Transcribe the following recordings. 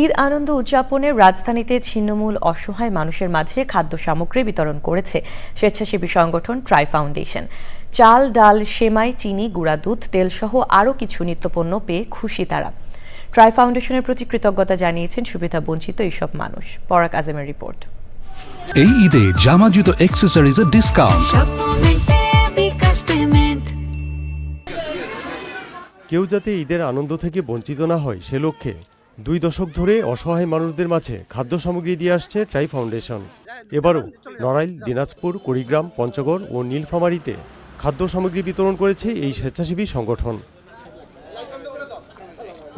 ঈদ আনন্দ উদযাপনে রাজধানীতে ছিন্নমূল অসহায় মানুষের মাঝে খাদ্য সামগ্রী বিতরণ করেছে স্বেচ্ছাসেবী সংগঠন ট্রাই ফাউন্ডেশন। চাল ডাল সেমাই চিনি গুঁড়া দুধ তেলসহ আরও কিছু নিত্যপণ্য পেয়ে খুশি তারা। ট্রাই ফাউন্ডেশনের প্রতি কৃতজ্ঞতা জানিয়েছেন সুবিধা বঞ্চিত এইসব মানুষ। পরাক আজমের রিপোর্ট। এই ঈদে জামা জুতো অ্যাক্সেসরিজের ডিসকাউন্ট কেউ যাতে ঈদের আনন্দ থেকে বঞ্চিত না হয় সে লক্ষ্যে দুই দশক ধরে অসহায় মানুষদের মাঝে খাদ্য সামগ্রী দিয়ে আসছে ট্রাই ফাউন্ডেশন। এবারও নড়াইল, দিনাজপুর, কুড়িগ্রাম, পঞ্চগড় ও নীলফামারীতে খাদ্য সামগ্রী বিতরণ করেছে এই স্বেচ্ছাসেবী সংগঠন।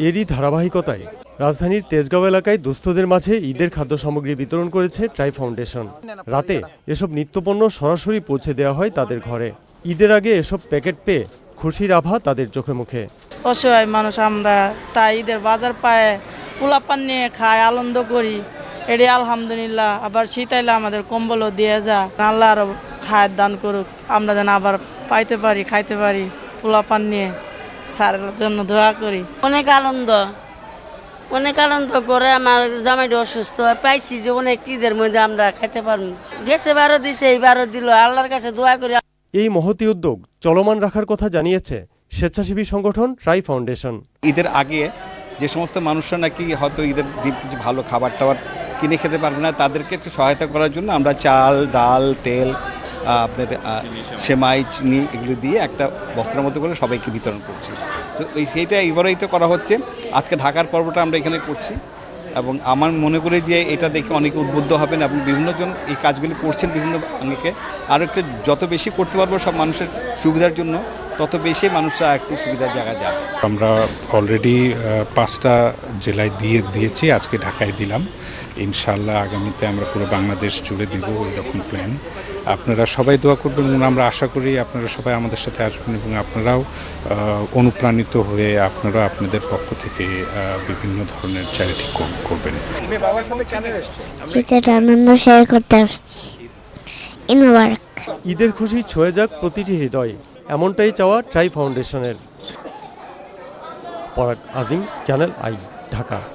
এরই ধারাবাহিকতায় রাজধানীর তেজগাঁও এলাকায় দুস্থদের মাঝে ঈদের খাদ্য সামগ্রী বিতরণ করেছে ট্রাই ফাউন্ডেশন। রাতে এসব নিত্যপণ্য সরাসরি পৌঁছে দেওয়া হয় তাদের ঘরে। ঈদের আগে এসব প্যাকেট পেয়ে খুশির আভা তাদের চোখে মুখে। অসহায় মানুষ আমরা তাই ঈদের বাজার পায়ে পোলাপান নিয়ে খাই আনন্দ করি। এটি আলহামদুলিল্লাহ। আবার শীতাইলে আমাদের কম্বলও দিয়ে যা। আল্লাহ আরও খায়ের দান করুক। আমরা যেন আবার পাইতে পারি খাইতে পারি পোলাপান নিয়ে। স্যারের জন্য দোয়া করি। অনেক আনন্দ। অনেক আনন্দ করে আমার জামাইটা অসুস্থ। পাইছি যে অনেক ঈদের মধ্যে আমরা খাইতে পারব। গেছে বারো দিছে এইবারও দিল। আল্লাহর কাছে দোয়া করি। এই মহতি উদ্যোগ চলমান রাখার কথা জানিয়েছে স্বেচ্ছাসেবী সংগঠন ট্রাই ফাউন্ডেশন। ঈদের আগে যে সমস্ত মানুষরা নাকি হয়তো ঈদের দিন কিছু ভালো খাবার টাবার কিনে খেতে পারবে না, তাদেরকে একটু সহায়তা করার জন্য আমরা চাল, ডাল, তেল আপনার সেমাই, চিনি এগুলো দিয়ে একটা বস্ত্রের মতো করে সবাইকে বিতরণ করছি। তো এই সেইটা এবারও এটা করা হচ্ছে। আজকে ঢাকার পর্বটা আমরা এখানে করছি এবং আমার মনে করি যে এটা দেখে অনেকে উদ্বুদ্ধ হবেন এবং বিভিন্ন জন এই কাজগুলি করছেন বিভিন্ন আঙ্গিকে। আর একটু যত বেশি করতে পারব সব মানুষের সুবিধার জন্য তত বেশি মানুষরা একটু সুবিধার জায়গায় যাবে। আমরা অলরেডি পাঁচটা জেলায় দিয়ে দিয়েছি আজকে ঢাকায় দিলাম। ইনশাল্লাহ আগামীতে আমরা পুরো বাংলাদেশ জুড়ে দিব এরকম প্ল্যান আপনারা সবাই দোয়া করবেন এবং আমরা আশা করি আপনারা সবাই আমাদের সাথে আসবেন এবং আপনারাও অনুপ্রাণিত হয়ে আপনারা আপনাদের পক্ষ থেকে বিভিন্ন ধরনের চ্যারিটি করবেন। ঈদের আনন্দ শেয়ার করতে আসছি। ঈদের খুশি ছয়ে যাক প্রতিটি হৃদয়। এমনটাই চাওয়া ট্রাই ফাউন্ডেশনের। পরাগ আজিম চ্যানেল আই ঢাকা।